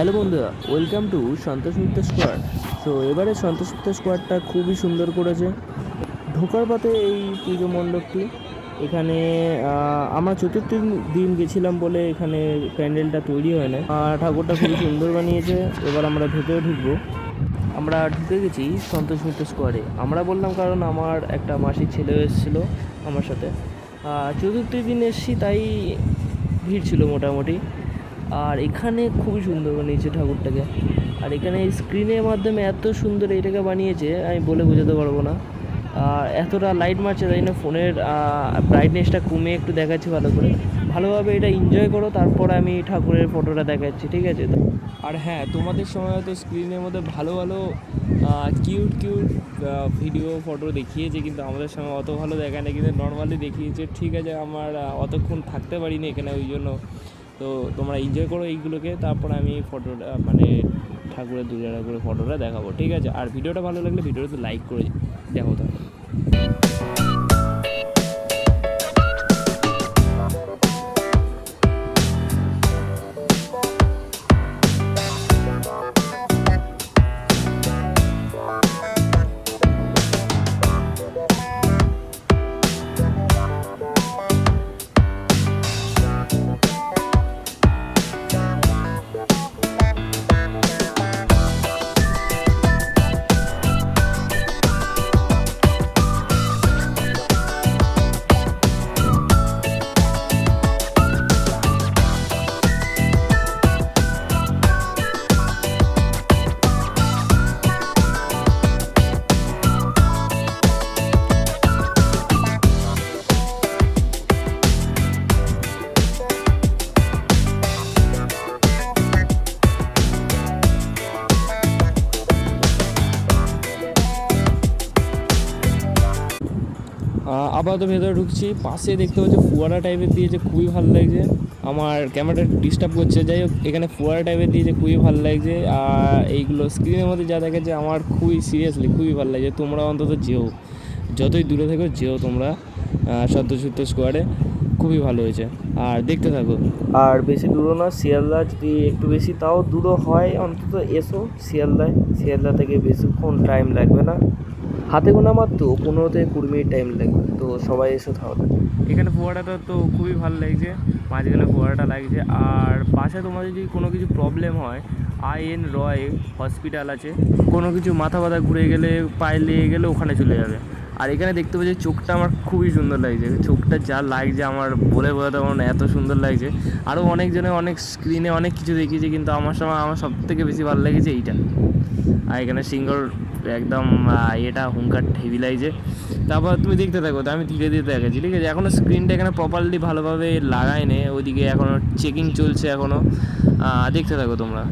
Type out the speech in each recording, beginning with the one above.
Hello বন্ধুরা, welcome to Santosh Mitra square. তো এবারে সন্তোষ মিত্র স্কোয়ারটা খুবই সুন্দর করেছে। ঢোকার পথে এই পুজো মণ্ডপটি, এখানে আমরা চতুর্থ দিন গেছিলাম বলে এখানে প্যান্ডেলটা তৈরি হয় না ঠাকুরটা খুবই সুন্দর বানিয়েছে, এবার আমরা ভেতরে ঢুকবো। আমরা ঢুকে গেছি সন্তোষ মিত্র স্কোয়ারে। আমরা বললাম কারণ আমার একটা মাসির ছেলে এসেছিল আমার সাথে। চতুর্থ দিন এসেছি, তাই ভিড় ছিল মোটামুটি। আর এখানে খুবই সুন্দর বানিয়েছে ঠাকুরটাকে। আর এখানে স্ক্রিনের মাধ্যমে এত সুন্দর এটাকে বানিয়েছে, আমি বলে বোঝাতে পারব না। আর এতটা লাইট মারছে, তাই না ফোনের ব্রাইটনেসটা কমে একটু দেখাচ্ছি ভালো করে। ভালোভাবে এটা এনজয় করো, তারপর আমি ঠাকুরের ফটোটা দেখাচ্ছি, ঠিক আছে? তো আর হ্যাঁ তোমাদের সময় হয়তো স্ক্রিনের মধ্যে ভালো ভালো কিউট কিউট ভিডিও ফটো দেখিয়েছে, কিন্তু আমাদের সময় অত ভালো দেখায় না, কিন্তু নর্মালি দেখিয়েছে। ঠিক আছে, আমার অতক্ষণ থাকতে পারিনি এখানে, ওই জন্য। তো তোমরা এনজয় করো এইগুলোকে, তারপর আমি ফটোটা মানে ঠাকুরের দুর্গা করে ফটোটা দেখাবো, ঠিক আছে? আর ভিডিওটা ভালো লাগলে ভিডিওটা লাইক করে দেখো তো আহ, আপাতত ভেতরে ঢুকছি। পাশে দেখতে পাচ্ছি ফুয়ারা টাইপের দিয়েছে খুবই ভালো লাগছে। আমার ক্যামেরাটা ডিস্টার্ব করছে। যাই হোক এখানে ফুয়ারা টাইপের দিয়েছে খুবই ভালো লাগছে। আর এইগুলো স্ক্রিনের মধ্যে যা দেখাচ্ছে আমার খুবই সিরিয়াসলি খুবই ভালো লাগছে। তোমরা অন্তত যেও। যতই দূরে থেকো যেও তোমরা সত্যসূত্র স্কোয়াডে খুবই ভালো হয়েছে। আর দেখতে থাকো। আর বেশি দূরও না শিয়ালদা যদি একটু বেশি তাও দূরও হয় অন্তত এসো শিয়ালদায়। শিয়ালদা থেকে বেশিক্ষণ টাইম লাগবে না। হাতে গোনা মাত্র পনেরো থেকে কুড়ি মিনিট টাইম লাগবে, তো সবাই এসো তাহলে এখানে ফোয়ারাটা তো খুবই ভালো লাগছে, মাঝখানে ফোয়ারাটা লাগছে, আর পাশে তোমার যদি কোনো কিছু প্রবলেম হয় আই এন রয় হসপিটাল আছে, কোনো কিছু মাথা ব্যথা ঘুরে গেলে, পায়ে লেগে গেলে ওখানে চলে যাবে। আর এখানে দেখতে পাচ্ছি চোখটা আমার খুবই সুন্দর লাগছে। চোখটা যা লাগছে আমার বলে বোঝাতে পারব না, এত সুন্দর লাগছে। আরও অনেকজনে অনেক স্ক্রিনে অনেক কিছু দেখিয়েছে, কিন্তু আমার সময় আমার সব থেকে বেশি ভালো লেগেছে এইটা। আর এখানে সিঙ্গর একদম এটা হুঙ্কার হেভি লাগছে। তারপর তুমি দেখতে থাকো, তো আমি ধীরে ধীরে দেখাচ্ছি, ঠিক আছে? এখনও স্ক্রিনটা এখানে প্রপারলি ভালোভাবে লাগায়নি ওইদিকে এখনও চেকিং চলছে এখনও দেখতে থাকো তোমরা।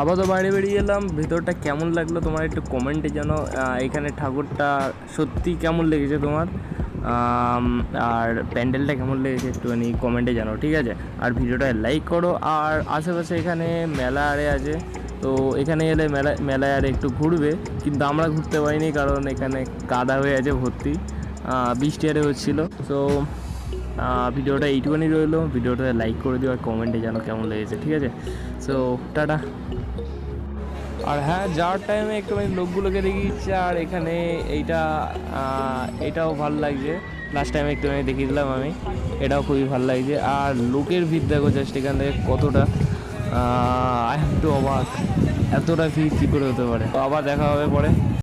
আপাতত বাইরে বেরিয়ে এলাম। ভেতরটা কেমন লাগল তোমার একটু কমেন্টে যেন এখানে ঠাকুরটা সত্যি কেমন লেগেছে তোমার? আর প্যান্ডেলটা কেমন লেগেছে একটুখানি কমেন্টে জানাও, ঠিক আছে? আর ভিডিওটা লাইক করো। আর আশেপাশে এখানে মেলা আরে আছে। তো এখানে এলে মেলা, মেলায় আর একটু ঘুরবে। কিন্তু আমরা ঘুরতে পারিনি কারণ এখানে কাদা হয়ে আছে ভর্তি। বৃষ্টি আরে হচ্ছিল। তো ভিডিওটা এইটুকুনি রইল। ভিডিওটা লাইক করে দিও আর কমেন্টে জানো কেমন লেগেছে, ঠিক আছে? So tata. আর হ্যাঁ যাওয়ার টাইমে একটুখানি লোকগুলোকে দেখিয়ে দিচ্ছে, আর এখানে এইটা এটাও ভালো লাগছে। লাস্ট টাইমে একটুখানি দেখিয়ে দিলাম আমি, এটাও খুবই ভালো লাগছে। আর লোকের ভিড় দেখো জাস্ট এখান থেকে কতটা আই হ্যাভ টু অবাক এতটা ভিড় কী করে হতে পারে? তো আবার দেখা হবে পরে।